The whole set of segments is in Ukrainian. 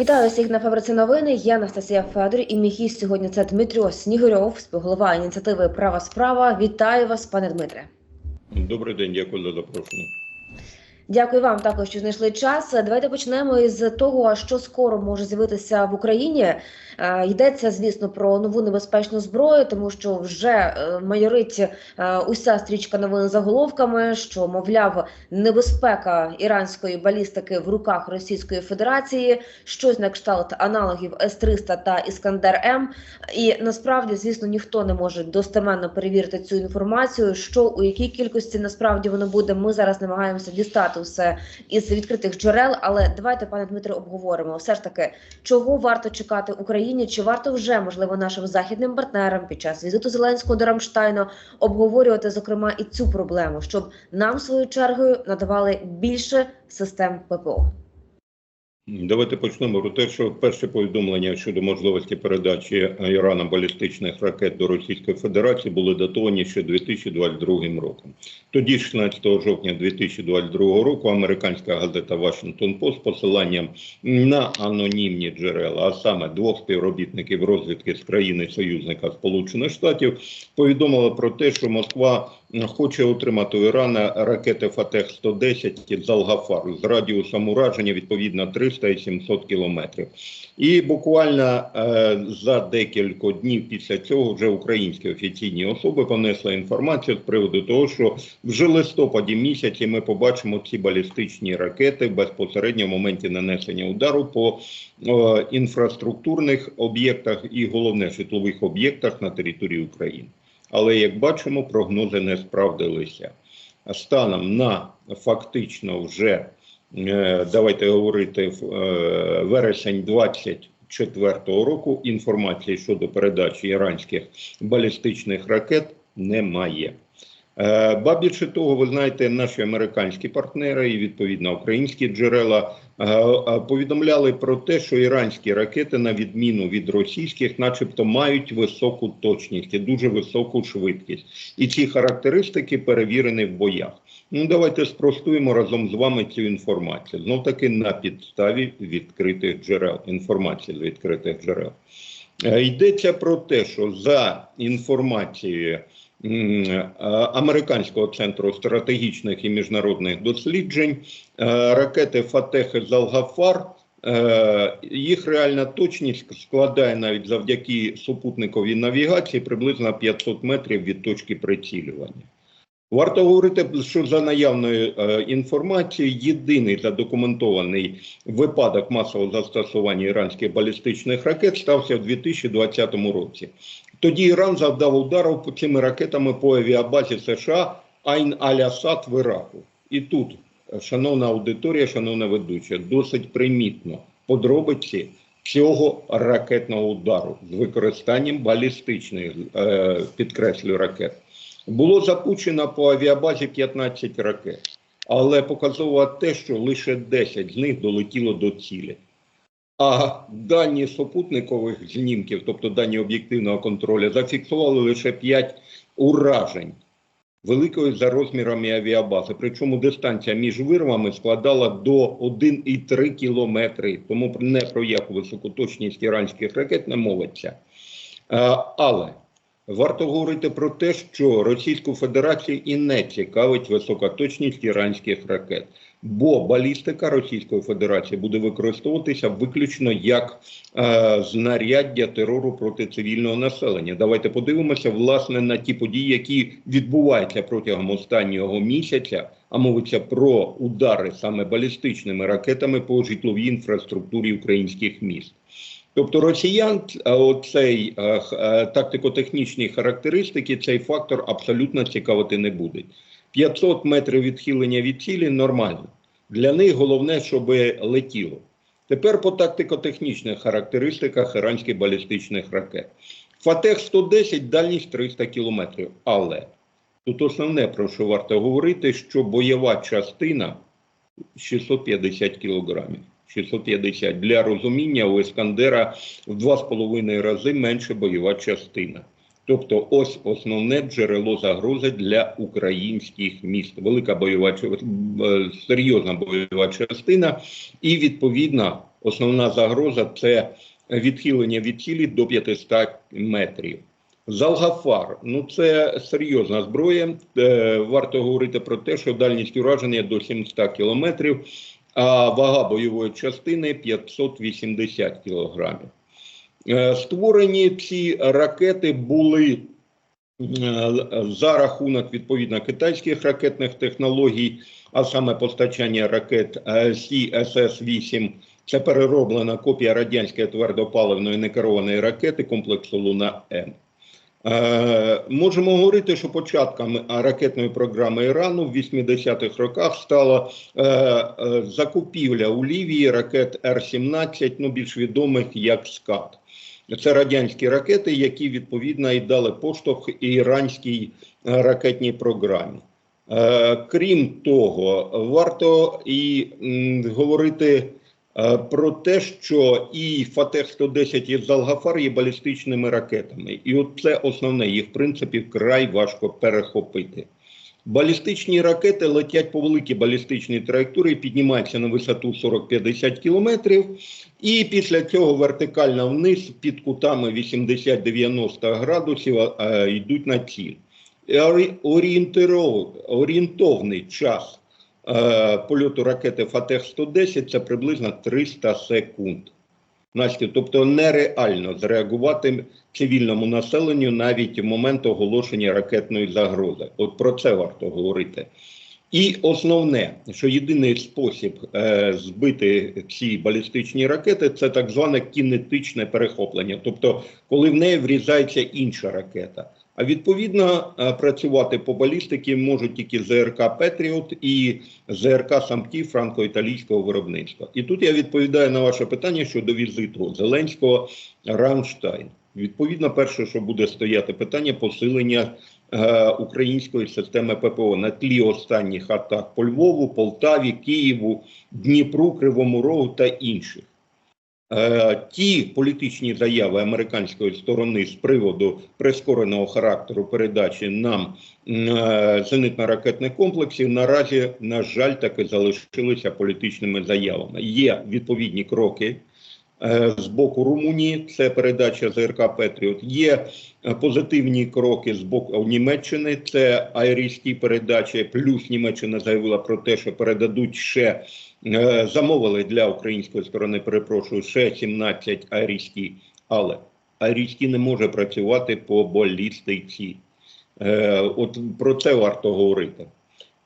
Вітаю всіх на фабриці новини. Я Анастасія Федор і мій гість сьогодні це Дмитро Снігурьов, співголова ініціативи Права справа. Вітаю вас, пане Дмитре. Добрий день, дякую за запрошення. Дякую вам також, що знайшли час. Давайте почнемо із того, що скоро може з'явитися в Україні. Е, Йдеться, звісно, про нову небезпечну зброю, тому що вже е, майорить е, уся стрічка новин заголовками, що мовляв, небезпека іранської балістики в руках Російської Федерації, щось на кшталт аналогів С-300 та Іскандер М. І насправді, звісно, ніхто не може достеменно перевірити цю інформацію. Що у якій кількості насправді воно буде. Ми зараз намагаємося дістати все із відкритих джерел. Але давайте, пане Дмитре, обговоримо все ж таки, чого варто чекати Україні, чи варто вже можливо нашим західним партнерам під час візиту Зеленського до Рамштайну обговорювати зокрема і цю проблему, щоб нам свою чергою надавали більше систем ППО. Давайте почнемо про те, що перше повідомлення щодо можливості передачі Іраном балістичних ракет до Російської Федерації були датовані ще 2022 роком. Тоді, 16 жовтня 2022 року, американська газета Washington Post посиланням на анонімні джерела, а саме двох співробітників розвідки з країни союзника Сполучених Штатів, повідомила про те, що Москва хоче отримати у Ірана ракети Фатех 110 з Алгафар з радіусом ураження відповідно 300 і 700 кілометрів. І буквально е, за декілька днів після цього вже українські офіційні особи понесли інформацію з приводу того, що вже листопаді місяці ми побачимо ці балістичні ракети безпосередньо в моменті нанесення удару по е, інфраструктурних об'єктах і головне житлових об'єктах на території України. Але як бачимо, прогнози не справдилися. Станом на фактично вже е, давайте говорити е, вересень 24 року інформації щодо передачі іранських балістичних ракет немає. Е, Ба більше того, ви знаєте, наші американські партнери і відповідно українські джерела е, е, повідомляли про те, що іранські ракети, на відміну від російських, начебто, мають високу точність і дуже високу швидкість, і ці характеристики перевірені в боях. Ну, давайте спростуємо разом з вами цю інформацію. Знов таки на підставі відкритих джерел. Інформації з відкритих джерел. Йдеться про те, що за інформацією Американського центру стратегічних і міжнародних досліджень, е, ракети Фатех і Залгафар. е, Їх реальна точність складає навіть завдяки супутниковій навігації приблизно 500 метрів від точки прицілювання. Варто говорити, що за наявною е, інформацією, єдиний задокументований випадок масового застосування іранських балістичних ракет стався в 2020 році. Тоді Іран завдав удару цими ракетами по авіабазі США Айн Аль-Асад в Іраку. І тут, е, шановна аудиторія, шановна ведуча, досить примітно подробиці цього ракетного удару з використанням балістичних, е, підкреслю ракет. Було запущено по авіабазі 15 ракет, але показово те, що лише 10 з них долетіло до цілі. А дані супутникових знімків, тобто дані об'єктивного контролю, зафіксували лише 5 уражень великої за розмірами авіабази. Причому дистанція між вирвами складала до 1,3 кілометри. Тому не про яку високоточність іранських ракет не мовиться. Е, Але Варто говорити про те, що Російську Федерацію і не цікавить висока точність іранських ракет, бо балістика Російської Федерації буде використовуватися виключно як е, знаряддя терору проти цивільного населення. Давайте подивимося власне на ті події, які відбуваються протягом останнього місяця. А мовиться про удари саме балістичними ракетами по житловій інфраструктурі українських міст. Тобто росіян е, оцей е, е, тактико-технічні характеристики, цей фактор абсолютно цікавити не буде. 500 метрів відхилення від цілі нормально. Для них головне, щоб летіло. Тепер по тактико-технічних характеристиках іранських балістичних ракет. Фатех 110 дальність 300 кілометрів. Але тут основне, про що варто говорити, що бойова частина 650 кілограмів. 650. Для розуміння у Іскандера в два з половиною рази менше бойова частина. Тобто, ось основне джерело загрози для українських міст. Велика бойова е, серйозна бойова частина, і відповідно основна загроза це відхилення від цілі до 500 метрів. Залгафар, ну це серйозна зброя. Е, варто говорити про те, що дальність ураження до 700 кілометрів, а вага бойової частини 580 кілограмів. Е, Створені ці ракети були е, за рахунок відповідно китайських ракетних технологій, а саме постачання ракет е, CSS-8 це перероблена копія радянської твердопаливної некерованої ракети комплексу Луна М. Е, можемо говорити, що початком ракетної програми Ірану в 80-х роках стала е, е, закупівля у Лівії ракет Р-17, ну більш відомих як СКАТ. Це радянські ракети, які відповідно і дали поштовх іранській е, ракетній програмі. Е, крім того, варто і говорити е, про те, що і Фатех 110 і Залгафар є балістичними ракетами, і от це основне, їх в принципі вкрай важко перехопити. Балістичні ракети летять по великій балістичній траєкторії, піднімаються на висоту 40-50 кілометрів, і після цього вертикально вниз під кутами 80-90 градусів е, йдуть на ціль. Орієнтовний час е, польоту ракети Фатех 110 це приблизно 300 секунд. Настя, тобто нереально зреагувати цивільному населенню навіть в момент оголошення ракетної загрози. От про це варто говорити. І основне, що єдиний спосіб е, збити ці балістичні ракети, це так зване кінетичне перехоплення, тобто коли в неї врізається інша ракета. А відповідно е, працювати по балістиці можуть тільки ЗРК Петріот і ЗРК Самті франко-італійського виробництва. І тут я відповідаю на ваше питання щодо візиту Зеленського Рамштайн. Відповідно, перше, що буде стояти питання посилення е, української системи ППО на тлі останніх атак по Львову, Полтаві, Києву, Дніпру, Кривому Рогу та інших. Е, ті політичні заяви американської сторони з приводу прискореного характеру передачі нам е, зенитно-ракетних комплексів наразі, на жаль, таки залишилися політичними заявами. Є відповідні кроки. Е, З боку Румунії це передача ЗРК Петріот. Є е, позитивні кроки з боку Німеччини. Це айрійські передачі. Плюс Німеччина заявила про те, що передадуть ще Е, замовили для української сторони, перепрошую, ще 17 айрійські, але айрійські не може працювати по балістиці. От про це варто говорити.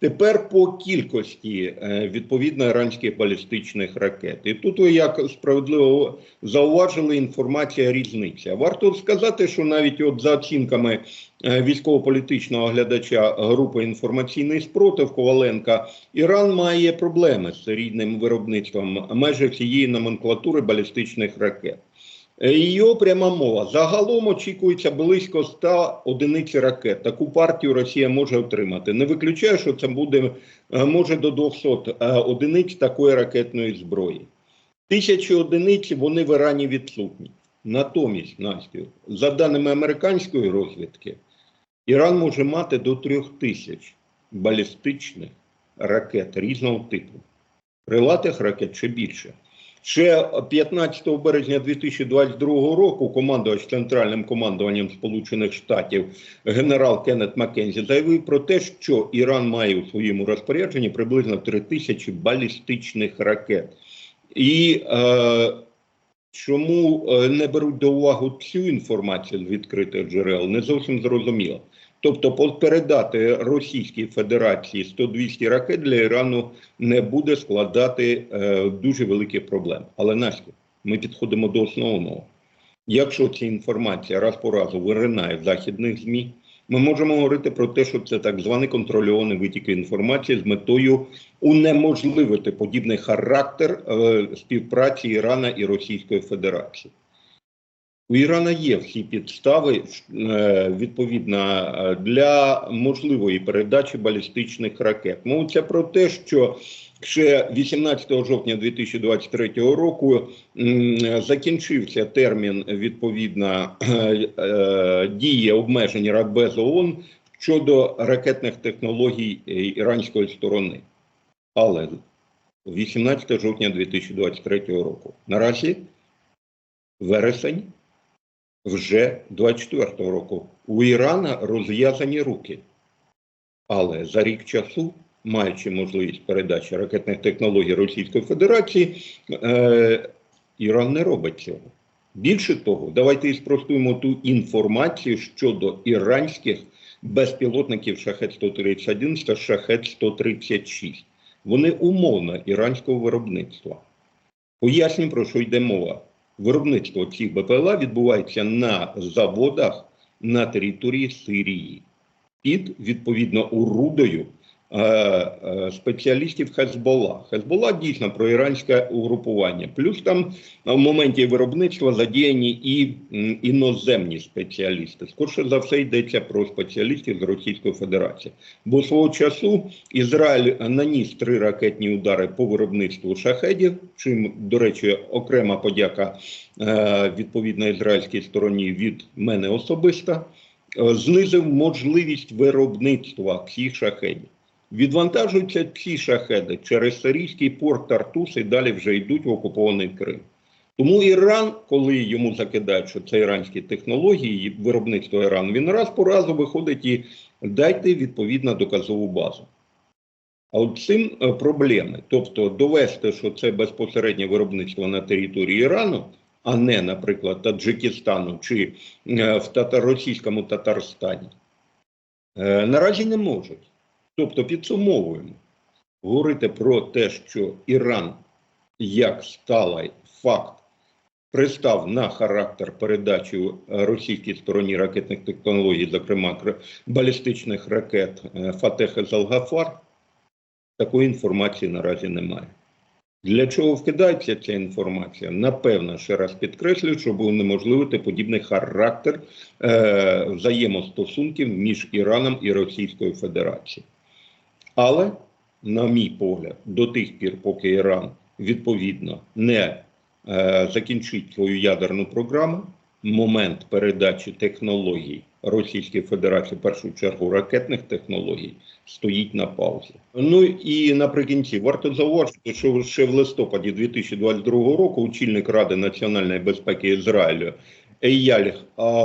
Тепер по кількості е, відповідно іранських балістичних ракет. І тут ви як справедливо зауважили, інформація різниця. Варто сказати, що навіть от за оцінками е, військово-політичного оглядача групи інформаційний спротив Коваленка, Іран має проблеми з рідним виробництвом майже всієї номенклатури балістичних ракет. Е, Його пряма мова. Загалом очікується близько 100 одиниць ракет. Таку партію Росія може отримати. Не виключаю, що це буде е, може до 200 е, одиниць такої ракетної зброї. Тисячі одиниць вони в Ірані відсутні. Натомість, Настю, за даними американської розвідки, Іран може мати до трьох тисяч балістичних ракет різного типу. Крилатих ракет ще більше. Ще 15 березня 2022 року командувач центральним командуванням Сполучених Штатів генерал Кеннет Маккензі заявив про те, що Іран має у своєму розпорядженні приблизно 3 тисячі балістичних ракет. І е, чому е, не беруть до уваги цю інформацію з відкритих джерел, не зовсім зрозуміло. Тобто, передати Російській Федерації 100-200 ракет для Ірану не буде складати е, дуже великих проблем. Але Настя, ми підходимо до основного. Якщо ця інформація раз по разу виринає в західних ЗМІ, ми можемо говорити про те, що це так званий контрольований витік інформації з метою унеможливити подібний характер е, співпраці Ірана і Російської Федерації. У Ірана є всі підстави е, відповідно для можливої передачі балістичних ракет. Мовиться про те, що ще 18 жовтня 2023 року закінчився термін відповідно е, дії обмежень Радбезу ООН щодо ракетних технологій е, іранської сторони. Але 18 жовтня 2023 року. Наразі вересень вже 24-го року. У Ірана розв'язані руки. Але за рік часу, маючи можливість передачі ракетних технологій Російської Федерації, е, Іран не робить цього. Більше того, давайте і спростуємо ту інформацію щодо іранських безпілотників Шахет 131 та Шахет 136. Вони умовно іранського виробництва. Поясню, про що йде мова. Виробництво цих БПЛА відбувається на заводах на території Сирії під відповідно урудою е, спеціалістів Хезбола. Хезбола дійсно проіранське угрупування. Плюс там в моменті виробництва задіяні і іноземні спеціалісти. Скорше за все йдеться про спеціалістів з Російської Федерації. Бо свого часу Ізраїль наніс три ракетні удари по виробництву шахедів. Чим, до речі, окрема подяка е, відповідно ізраїльській стороні від мене особисто. Е, Знизив можливість виробництва цих шахедів. Відвантажуються ці шахеди через сирійський порт Тартус і далі вже йдуть в окупований Крим. Тому Іран, коли йому закидають, що це іранські технології, виробництво Ірану, він раз по разу виходить і дайте відповідно доказову базу. А от цим е, проблеми, тобто довести, що це безпосереднє виробництво на території Ірану, а не, наприклад, Таджикистану чи е, в тата- російському Татарстані, е, наразі не можуть. Тобто, підсумовуємо, говорити про те, що Іран як сталий факт пристав на характер передачі російській стороні ракетних технологій, зокрема балістичних ракет е, Фатех Залгафар, такої інформації наразі немає. Для чого вкидається ця інформація? Напевно, ще раз підкреслюю, щоб унеможливити подібний характер е, взаємостосунків між Іраном і Російською Федерацією. Але, на мій погляд, до тих пір, поки Іран відповідно не е, закінчить свою ядерну програму, момент передачі технологій Російської Федерації, в першу чергу ракетних технологій, стоїть на паузі. Ну і наприкінці варто зауважити, що ще в листопаді 2022 року очільник Ради національної безпеки Ізраїлю Ейяль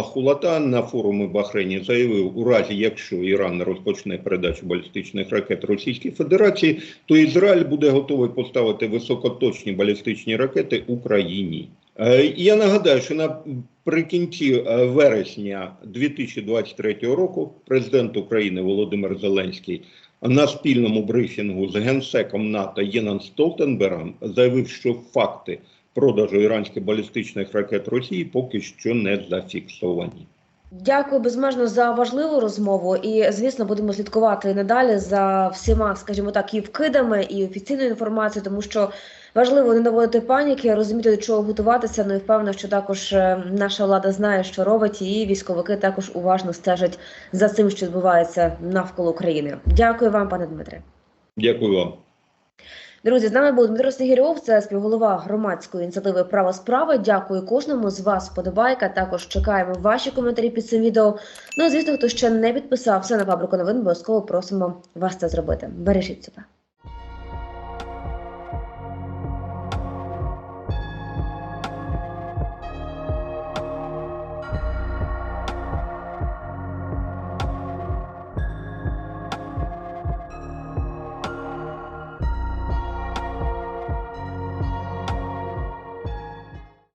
Хулата на форумі в Бахрейні заявив, у разі якщо Іран розпочне передачу балістичних ракет Російській Федерації, то Ізраїль буде готовий поставити високоточні балістичні ракети Україні. Е, Я нагадаю, що наприкінці е, вересня 2023 року президент України Володимир Зеленський на спільному брифінгу з генсеком НАТО Єнан Столтенбергом заявив, що факти продажу іранських балістичних ракет Росії поки що не зафіксовані. Дякую безмежно за важливу розмову. І звісно, будемо слідкувати надалі за всіма, скажімо так, і вкидами, і офіційною інформацією, тому що важливо не наводити паніки, розуміти до чого готуватися. Ну і впевнено, що також е, наша влада знає, що робить, і військовики також уважно стежать за цим, що відбувається навколо України. Дякую вам, пане Дмитре. Дякую вам. Друзі, з нами був Дмитро Снігірьов, це співголова громадської ініціативи Право справи. Дякую кожному з вас. Подобайка. Також чекаємо ваші коментарі під цим відео. Ну звісно, хто ще не підписався на фабрику новин, обов'язково просимо вас це зробити. Бережіть себе.